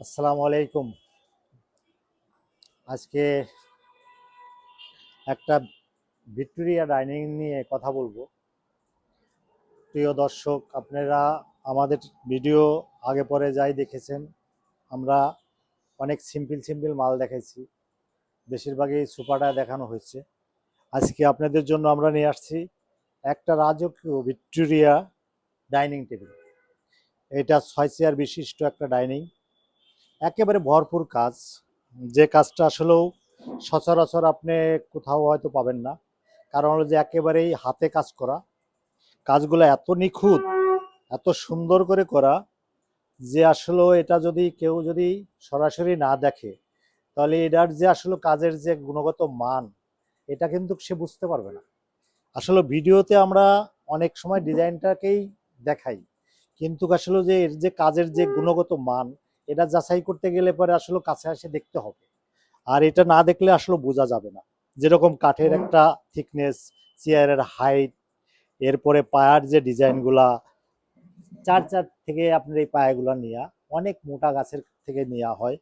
আসসালামু আলাইকুম। আজকে একটা ভিক্টোরিয়া ডাইনিং নিয়ে কথা বলব। প্রিয় দর্শক, আপনারা আমাদের ভিডিও আগে পরে যাই দেখেছেন, আমরা অনেক সিম্পল সিম্পল মাল দেখাইছি, বেশিরভাগই সুপারটা দেখানো হয়েছে। আজকে আপনাদের জন্য আমরা নিয়ে আসছি একটা রাজকীয় ভিক্টোরিয়া ডাইনিং টেবিল। এটা ছয় চেয়ার বিশিষ্ট একটা ডাইনিং। একেবারে ভরপুর কাজ। যে কাজটা আসলেও সচরাচর আপনি কোথাও হয়তো পাবেন না। কারণ হলো যে একেবারেই হাতে কাজ করা। কাজগুলো এত নিখুঁত, এত সুন্দর করে করা যে আসলে এটা যদি কেউ যদি সরাসরি না দেখে, তাহলে এটার যে আসলে কাজের যে গুণগত মান, এটা কিন্তু সে বুঝতে পারবে না। আসলে ভিডিওতে আমরা অনেক সময় ডিজাইনটাকেই দেখাই। কিন্তু আসলে যে এর যে কাজের যে গুণগত মান এটা যাচাই করতে গেলে পরে আসলে কাছে আসে দেখতে হবে। আর এটা না দেখলে আসলে বোঝা যাবে না। যেরকম কাঠের একটা থিকনেস চেয়ারের হাইট এরপরে পায়ার যে ডিজাইনগুলা চার চার থেকে আপনার এই পায়াগুলো নেওয়া অনেক মোটা গাছের থেকে নেওয়া হয়।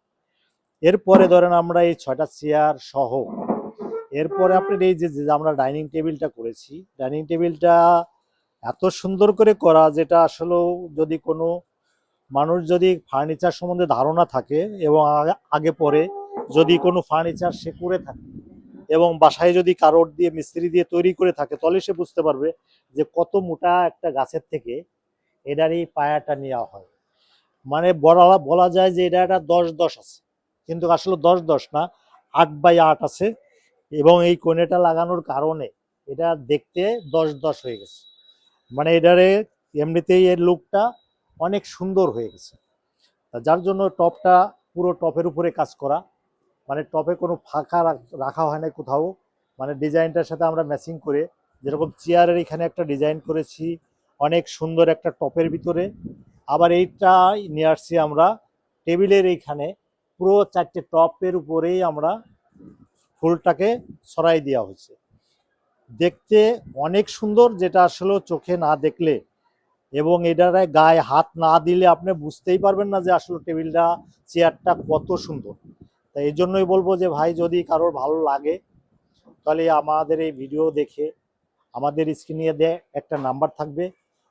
এরপরে ধরেন আমরা এই ছয়টা চেয়ার সহ এরপরে আপনার এই যে আমরা ডাইনিং টেবিলটা করেছি ডাইনিং টেবিলটা এত সুন্দর করে করা যেটা আসলেও যদি কোনো মানুষ যদি ফার্নিচার সম্বন্ধে ধারণা থাকে এবং আগে- পরে যদি কোনো ফার্নিচার সে করে থাকে এবং বাসায় যদি কারোর দিয়ে, মিস্ত্রি দিয়ে তৈরি করে থাকে, তাহলে সে বুঝতে পারবে যে কত মোটা একটা গাছের থেকে এটার এই পায়াটা নেওয়া হয়। মানে বলা বলা যায় যে এটা একটা দশ দশ আছে। কিন্তু আসলে দশ দশ না, আট বাই আট আছে এবং এই কোণেটা লাগানোর কারণে এটা দেখতে দশ দশ হয়ে গেছে। মানে এটারে এমনিতেই এর লুকটা অনেক সুন্দর হয়ে গেছে। যার জন্য টপটা পুরো টপের উপরে কাজ করা মানে টপে কোনো ফাঁকা রাখ- হয় না কোথাও মানে ডিজাইনটার সাথে আমরা ম্যাচিং করে, যেরকম চেয়ারের এখানে একটা ডিজাইন করেছি, অনেক সুন্দর একটা টপের ভিতরে। আবার এইটা নিয়ে আসছি আমরা, টেবিলের এইখানে পুরো চারটে টপের উপরেই আমরা ফুলটাকে সরাই দেওয়া হয়েছে। দেখতে অনেক সুন্দর, যেটা আসলে চোখে না দেখলে এবং এটার গায়ে হাত না দিলে আপনি বুঝতেই পারবেন না যে আসলে টেবিলটা, চেয়ারটা কত সুন্দর। তাই এই জন্যই বলব যে ভাই, যদি কারোর ভালো লাগে, তাহলে আমাদের এই ভিডিও দেখে আমাদের স্ক্রিনে দেয় একটা নাম্বার থাকবে।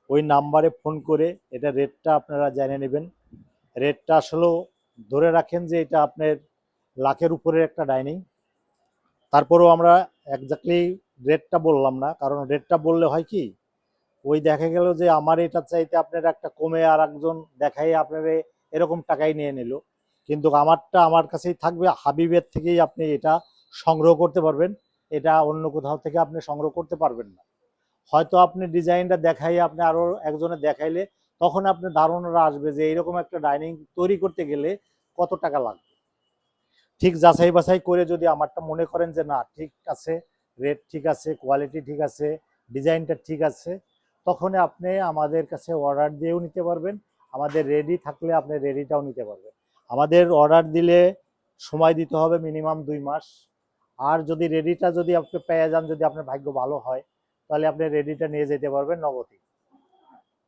ওই নাম্বারে ফোন করে এটা রেটটা আপনারা জেনে নেবেন। রেটটা আসলেও ধরে রাখেন যে এটা আপনার লাখের উপরে একটা ডাইনিং। তারপরেও আমরা একজাক্টলি রেটটা বললাম না, কারণ রেটটা বললে হয় কি ওই দেখা গেল যে আমার এটা চাইতে আপনার একটা কমে আর একজন দেখাই আপনার এরকম টাকাই নিয়ে নিল। কিন্তু আমারটা আমার কাছেই থাকবে, হাবিবের থেকেই আপনি এটা সংগ্রহ করতে পারবেন। এটা অন্য কোথাও থেকে আপনি সংগ্রহ করতে পারবেন না। হয়তো আপনি ডিজাইনটা দেখাই, আপনি আরও একজনে দেখাইলে তখন আপনার ধারণাটা আসবে যে এইরকম একটা ডাইনিং তৈরি করতে গেলে কত টাকা লাগবে। ঠিক যাচাই বাছাই করে যদি আমারটা মনে করেন যে না, ঠিক আছে রেট ঠিক আছে কোয়ালিটি ঠিক আছে ডিজাইনটা ঠিক আছে তখন আপনি আমাদের কাছে অর্ডার দিয়েও নিতে পারবেন। আমাদের রেডি থাকলে আপনি রেডিটাও নিতে পারবেন। আমাদের অর্ডার দিলে সময় দিতে হবে মিনিমাম দুই মাস। আর যদি রেডিটা যদি আপনি পেয়ে যান, যদি আপনার ভাগ্য ভালো হয়, তাহলে আপনি রেডিটা নিয়ে যেতে পারবেন নগদে।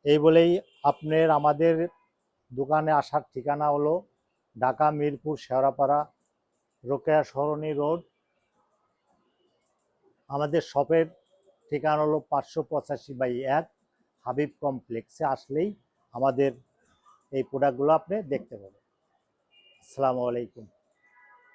এই বলেই আপনার আমাদের দোকানে আসার ঠিকানা হলো ঢাকা, মিরপুর, শেওড়াপাড়া, রোকেয়া, সরণি রোড। আমাদের শপের ঠিকানা হলো পাঁচশো পঁচাশি বাই এক হাবিব কমপ্লেক্সে আসলেই আমাদের এই প্রোডাক্টগুলো আপনি দেখতে পাবেন। আসসালামু আলাইকুম।